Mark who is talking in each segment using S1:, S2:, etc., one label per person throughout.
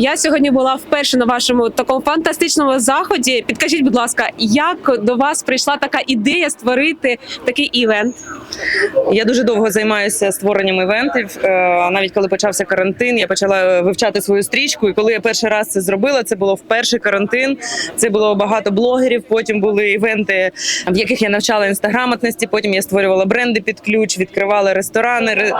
S1: Я сьогодні була вперше на вашому такому фантастичному заході. Підкажіть, будь ласка, як до вас прийшла така ідея створити такий івент?
S2: Я дуже довго займаюся створенням івентів. Е, Навіть коли почався карантин, я почала вивчати свою стрічку. І коли я перший раз це зробила, це було в перший карантин. Це було багато блогерів. Потім були івенти, в яких я навчала інстаграмотності. Потім я створювала бренди під ключ, відкривала ресторани.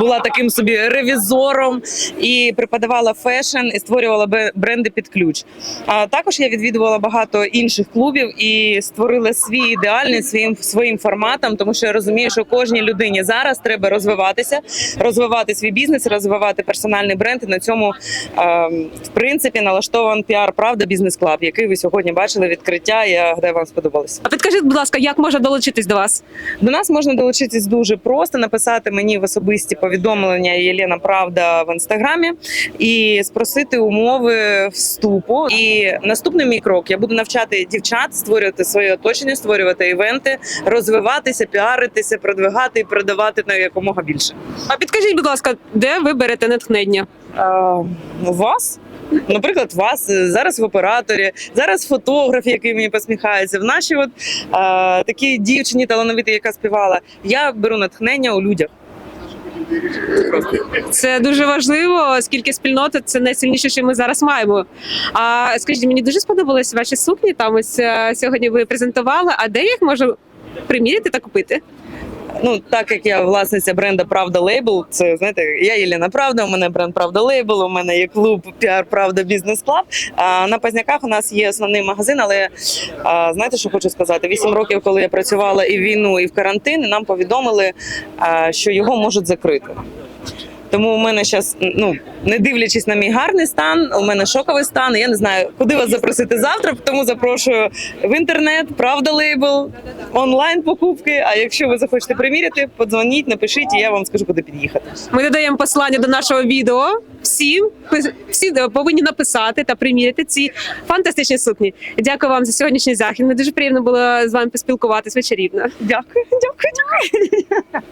S2: Була таким собі ревізором і преподавала фешн створювала бренди під ключ. А також я відвідувала багато інших клубів і створила свій ідеальний своїм своїм форматом, тому що я розумію, що кожній людині зараз треба розвиватися, розвивати свій бізнес, розвивати персональний бренд. І на цьому в принципі налаштован піар Правда бізнес клаб, який ви сьогодні бачили відкриття. Я гадаю, вам сподобалось.
S1: А підкажіть, будь ласка, як можна долучитись до вас?
S2: До нас можна долучитись дуже просто, написати мені в особисті повідомлення Єлена Правда в інстаграмі і спросити умови вступу. І наступний мій крок я буду навчати дівчат створювати своє оточення, створювати івенти, розвиватися, піаритися, продвигати і продавати на якомога більше.
S1: А підкажіть, будь ласка, де ви берете натхнення?
S2: А, вас. Наприклад, вас зараз в операторі, зараз фотограф, який мені посміхається. В нашій от а, такій дівчині талановитій, яка співала. Я беру натхнення у людях.
S1: Це дуже важливо, оскільки спільнота це найсильніше, що ми зараз маємо. А скажіть, мені дуже сподобались ваші сукні. Там ось е, сьогодні ви презентували. А де я їх можу приміряти та купити?
S2: Ну, так як я власниця бренда Правда Лейбл, це знаєте, я Єліна Правда, у мене бренд Правда Лейбл, у мене є клуб Піар Правда Бізнес Клаб. А на Пазняках у нас є основний магазин, але а, знаєте, що хочу сказати? Вісім років, коли я працювала і в війну, і в карантин, нам повідомили, а, що його можуть закрити. Тому у мене зараз, ну не дивлячись на мій гарний стан, у мене шоковий стан. Я не знаю, куди вас запросити завтра. Тому запрошую в інтернет, правда лейбл, онлайн покупки. А якщо ви захочете приміряти, подзвоніть, напишіть, і я вам скажу, куди під'їхати.
S1: Ми додаємо посилання до нашого відео. Всім всі повинні написати та приміряти ці фантастичні сукні. Дякую вам за сьогоднішній захід. Мені дуже приємно було з вами поспілкуватись вечерівно.
S2: Дякую, дякую, дякую.